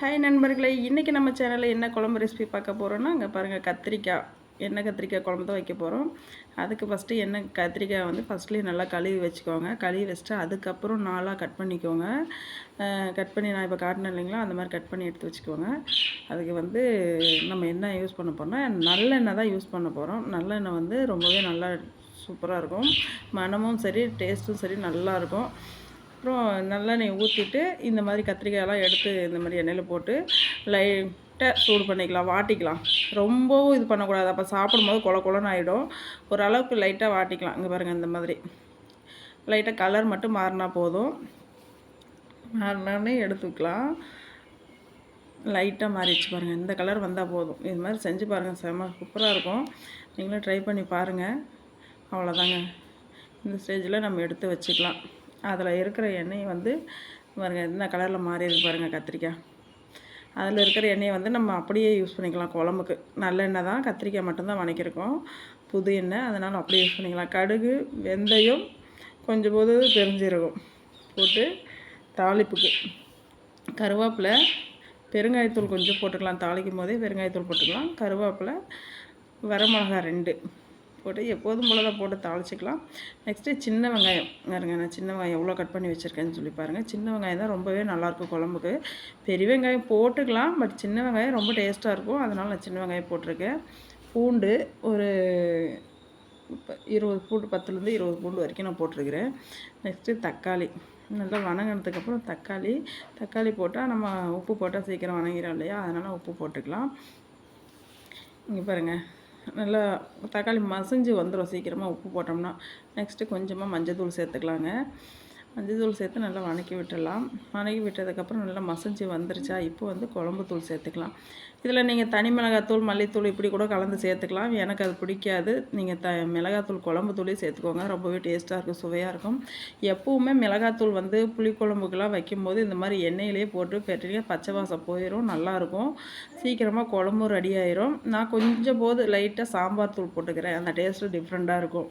Hi நண்பர்களே. இன்றைக்கி நம்ம சேனலில் என்ன குழம்பு ரெசிபி பார்க்க போகிறோன்னா அங்கே பாருங்கள் கத்திரிக்காய் எண்ணெய் கத்திரிக்காய் குழம்பு தான் வைக்க போகிறோம் அதுக்கு ஃபஸ்ட்டு எண்ணெய் கத்திரிக்காய் வந்து ஃபஸ்ட்லேயே நல்லா கழுவி வச்சுக்கோங்க. கழுவி வச்சுட்டு அதுக்கப்புறம் நாளாக கட் பண்ணிக்கோங்க. கட் பண்ணி நான் இப்போ காட்டினேன் இல்லைங்களா? அந்த மாதிரி கட் பண்ணி எடுத்து வச்சுக்கோங்க. அதுக்கு வந்து நம்ம என்ன யூஸ் பண்ண போகிறோம்னா நல்லெண்ணெய் தான் யூஸ் பண்ண போகிறோம் நல்லெண்ணெய் வந்து ரொம்பவே நல்லா சூப்பராக இருக்கும். மனமும் சரி டேஸ்ட்டும் சரி நல்லாயிருக்கும் அப்புறம் நல்லெண்ணெய் ஊற்றிட்டு இந்த மாதிரி கத்திரிக்காயெல்லாம் எடுத்து இந்த மாதிரி எண்ணெயில் போட்டு லைட்டாக சூடு பண்ணிக்கலாம் வாட்டிக்கலாம். ரொம்பவும் இது பண்ணக்கூடாது. அப்போ சாப்பிடும்போது கொல கொலன்னு ஆகிடும் ஓரளவுக்கு லைட்டாக வாட்டிக்கலாம். இங்கே பாருங்கள் இந்த மாதிரி. லைட்டாக கலர் மட்டும் மாறினா போதும். மாறினோடனே எடுத்துக்கலாம் லைட்டாக மாறிடுச்சு பாருங்கள் இந்த கலர் வந்தால் போதும். இது மாதிரி செஞ்சு பாருங்கள் செம்ம சூப்பராக இருக்கும். நீங்களும் ட்ரை பண்ணி பாருங்கள் அவ்வளோதாங்க இந்த ஸ்டேஜில் நம்ம எடுத்து வச்சுக்கலாம். அதில் இருக்கிற எண்ணெய் வந்து பாருங்கள் என்ன கலரில் மாறி இருக்கு பாருங்கள் கத்திரிக்காய். அதில் இருக்கிற எண்ணெயை வந்து நம்ம அப்படியே யூஸ் பண்ணிக்கலாம் குழம்புக்கு. நல்லெண்ணெய் தான் கத்திரிக்காய் மட்டும்தான் வணக்கியிருக்கோம். புது எண்ணெய் அதனால் அப்படியே யூஸ் பண்ணிக்கலாம். கடுகு வெந்தயம் கொஞ்சம் போது பெருஞ்சீரகம் போட்டு தாளிப்புக்கு. கருவேப்பிலை பெருங்காயத்தூள் கொஞ்சம் போட்டுக்கலாம். தாளிக்கும் போதே பெருங்காயத்தூள் போட்டுக்கலாம். கருவேப்பிலை வரமிளகா ரெண்டு. போட்டு எப்போதும் போல தான் போட்டு தாளிச்சிக்கலாம். நெக்ஸ்ட்டு சின்ன வெங்காயம். பாருங்க நான் சின்ன வெங்காயம் எவ்வளோ கட் பண்ணி வச்சுருக்கேன்னு சொல்லி பாருங்கள் சின்ன வெங்காயம் தான் ரொம்பவே நல்லாயிருக்கும் குழம்புக்கு. பெரிய வெங்காயம் போட்டுக்கலாம் பட் சின்ன வெங்காயம் ரொம்ப டேஸ்ட்டாக இருக்கும். அதனால் நான் சின்ன வெங்காயம் போட்டிருக்கேன். பூண்டு ஒரு இருபது பூண்டு பத்துலேருந்து இருபது பூண்டு வரைக்கும் நான் போட்டிருக்கிறேன். நெக்ஸ்ட்டு தக்காளி. நல்லா வணங்கினதுக்கப்புறம் தக்காளி. தக்காளி போட்டால் நம்ம உப்பு போட்டால் சீக்கிரம் வணங்கிடும் இல்லையா? அதனால் உப்பு போட்டுக்கலாம். இங்கே பாருங்கள் நல்லா தக்காளி மசிஞ்சு வந்துடும் சீக்கிரமாக உப்பு போட்டோம்னா. நெக்ஸ்ட்டு கொஞ்சமாக மஞ்சள் தூள் சேர்த்துக்கலாங்க. மஞ்சள் தூள் சேர்த்து நல்லா வணக்கி விட்டுடலாம். வணக்கி விட்டதுக்கப்புறம் நல்லா மசஞ்சு வந்துருச்சா? இப்போ வந்து குழம்பு தூள் சேர்த்துக்கலாம். இதில் நீங்கள் தனி மிளகாத்தூள் மல்லித்தூள் இப்படி கூட கலந்து சேர்த்துக்கலாம். எனக்கு அது பிடிக்காது. நீங்கள் த மிளகாத்தூள் குழம்பு தூளே சேர்த்துக்கோங்க. ரொம்பவே டேஸ்ட்டாக இருக்கும் சுவையாக இருக்கும். எப்போவுமே மிளகாத்தூள் வந்து புளிக்குழம்புக்கெல்லாம் வைக்கும்போது இந்த மாதிரி எண்ணெயிலே போட்டு பெரிய பச்சை வாசம் போயிடும் நல்லாயிருக்கும் சீக்கிரமாக குழம்பும் ரெடி ஆயிரும். நான் கொஞ்சம் போது லைட்டாக சாம்பார் தூள் போட்டுக்கிறேன். அந்த டேஸ்ட்டு டிஃப்ரெண்ட்டாக இருக்கும்.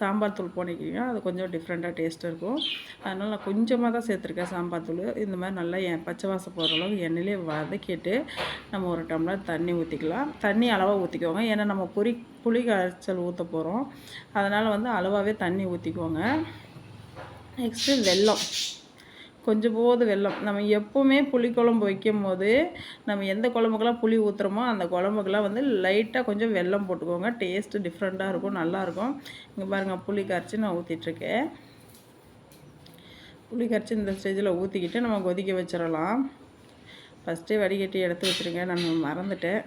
சாம்பார் தூள் போனிக்கிங்கன்னா அது கொஞ்சம் டிஃப்ரெண்ட்டாக டேஸ்ட் இருக்கும். அதனால் நான் கொஞ்சமாக தான் சேர்த்துருக்கேன் சாம்பார் தூள். இந்த மாதிரி நல்லா என் பச்சை வாசம் போகிற அளவுக்கு எண்ணெயிலே வதக்கிட்டு நம்ம ஒரு டம்ளர் தண்ணி ஊற்றிக்கலாம் தண்ணி அளவாக ஊற்றிக்கோங்க ஏன்னா நம்ம பொறி புளி காய்ச்சல் ஊற்ற போகிறோம் அதனால் வந்து அளவாகவே தண்ணி ஊற்றிக்கோங்க நெக்ஸ்ட்டு வெல்லம். கொஞ்சம் போது வெல்லம். நம்ம எப்போவுமே புளிக்குழம்பு வைக்கும் போது நம்ம எந்த குழம்புக்கெல்லாம் புளி ஊற்றுறோமோ அந்த குழம்புக்கெல்லாம் வந்து லைட்டாக கொஞ்சம் வெல்லம் போட்டுக்கோங்க. டேஸ்ட்டு டிஃப்ரெண்ட்டாக இருக்கும் நல்லாயிருக்கும் இங்கே பாருங்கள் புளி கரைச்சி நான் ஊற்றிட்டுருக்கேன் புளி கரைச்சி இந்த ஸ்டேஜில் ஊற்றிக்கிட்டு நம்ம கொதிக்க வச்சிடலாம். ஃபஸ்ட்டே வடிகட்டி எடுத்து வச்சுருங்க. நான் மறந்துட்டேன்.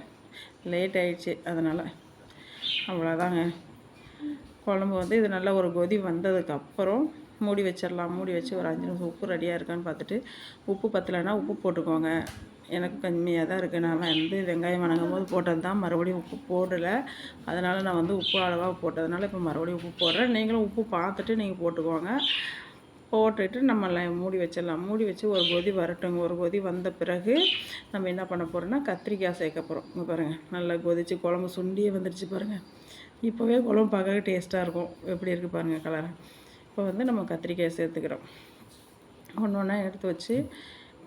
லேட் ஆயிடுச்சு. அதனால் அவ்வளோதாங்க குழம்பு வந்து இது நல்லா ஒரு கொதி வந்ததுக்கப்புறம் மூடி வச்சிடலாம். மூடி வச்சு ஒரு அஞ்சு நிமிஷம் உப்பு ரெடியாக இருக்கான்னு பார்த்துட்டு உப்பு பத்தலைன்னா உப்பு போட்டுக்கோங்க. எனக்கு கம்மியாக தான் இருக்குது நான் வந்து வெங்காயம் வணங்கும் போது போட்டது தான். மறுபடியும் உப்பு போடலை. அதனால் நான் வந்து உப்பு அளவாக போட்டதுனால இப்போ மறுபடியும் உப்பு போடுறேன். நீங்களும் உப்பு பார்த்துட்டு நீங்கள் போட்டுக்கோங்க. போட்டுட்டு நம்ம மூடி வச்சிடலாம். மூடி வச்சு ஒரு கொதி வரட்டுங்க. ஒரு கொதி வந்த பிறகு நம்ம என்ன பண்ண போகிறோம்னா கத்திரிக்காய் சேர்க்க போகிறோம் இங்கே பாருங்கள் நல்லா கொதித்து குழம்பு சுண்டியே வந்துடுச்சு பாருங்கள் இப்போவே குழம்பு பார்க்க டேஸ்ட்டாக இருக்கும். எப்படி இருக்குது பாருங்கள் கலர் இப்போ வந்து நம்ம கத்திரிக்காயை சேர்த்துக்கிறோம். ஒன்று ஒன்றா எடுத்து வச்சு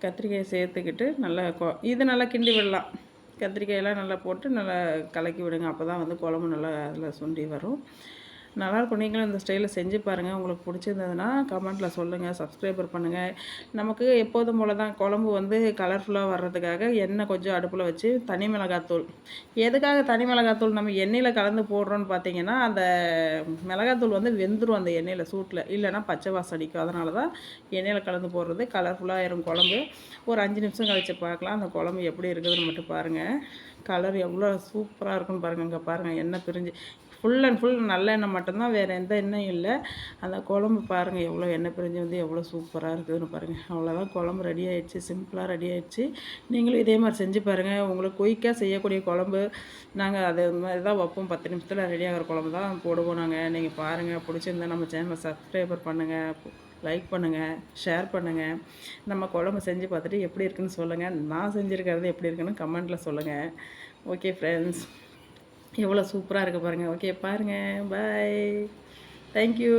கத்திரிக்காயை சேர்த்துக்கிட்டு நல்லா கொ இது நல்லா கிண்டி விடலாம். கத்திரிக்காயெல்லாம் நல்லா போட்டு நல்லா கலக்கி விடுங்க. அப்போ தான் வந்து குழம்பு நல்லா அதில் சுண்டி வரும். நல்லாயிருக்கும். நீங்களும் இந்த ஸ்டைலில் செஞ்சு பாருங்கள் உங்களுக்கு பிடிச்சிருந்ததுன்னா கமெண்ட்டில் சொல்லுங்கள் சப்ஸ்கிரைபர் பண்ணுங்கள் நமக்கு எப்போதும் போல் தான் குழம்பு வந்து கலர்ஃபுல்லாக வர்றதுக்காக எண்ணெய் கொஞ்சம் அடுப்பில் வச்சு தனி மிளகாத்தூள். எதுக்காக தனி மிளகாத்தூள் நம்ம எண்ணெயில் கலந்து போடுறோன்னு பார்த்தீங்கன்னா அந்த மிளகாத்தூள் வந்து வெந்துடும் அந்த எண்ணெயில் சூட்டில் இல்லைனா பச்சை வாசம் அடிக்கும். அதனால தான் எண்ணெயில் கலந்து போடுறது கலர்ஃபுல்லாக ஆயிரும் குழம்பு. ஒரு அஞ்சு நிமிஷம் கழித்து பார்க்கலாம் அந்த குழம்பு எப்படி இருக்குதுன்னு மட்டும் பாருங்கள் கலர் எவ்வளோ சூப்பராக இருக்குன்னு பாருங்கள் இங்கே பாருங்கள் எண்ணெய் பிரிஞ்சு. ஃபுல் அண்ட் ஃபுல் நல்லெண்ணெய் மட்டும்தான் வேறு எந்த எண்ணெயும் இல்லை. அந்த குழம்பு பாருங்கள் எவ்வளோ எண்ணெய் பிரிஞ்சு வந்து எவ்வளோ சூப்பராக இருக்குதுன்னு பாருங்கள் அவ்வளோதான் குழம்பு ரெடி ஆகிடுச்சு சிம்பிளாக ரெடி ஆகிடுச்சு நீங்களும் இதே மாதிரி செஞ்சு பாருங்கள் உங்களுக்கு குயிக்காக செய்யக்கூடிய குழம்பு நாங்கள் அது மாதிரி தான் வைப்போம். பத்து நிமிஷத்தில் ரெடி ஆகிற குழம்பு தான் போடுவோம் நாங்கள் நீங்கள் பாருங்கள் பிடிச்சிருந்தா நம்ம சேனலை சப்ஸ்கிரைபர் பண்ணுங்கள் லைக் பண்ணுங்கள் ஷேர் பண்ணுங்கள் நம்ம குழம்பு செஞ்சு பார்த்துட்டு எப்படி இருக்குன்னு சொல்லுங்கள் நான் செஞ்சுருக்கிறது எப்படி இருக்குன்னு கமெண்ட்டில் சொல்லுங்கள் ஓகே ஃப்ரெண்ட்ஸ் எவ்வளோ சூப்பராக இருக்குது பாருங்கள் ஓகே பாருங்கள் பாய் தேங்க்யூ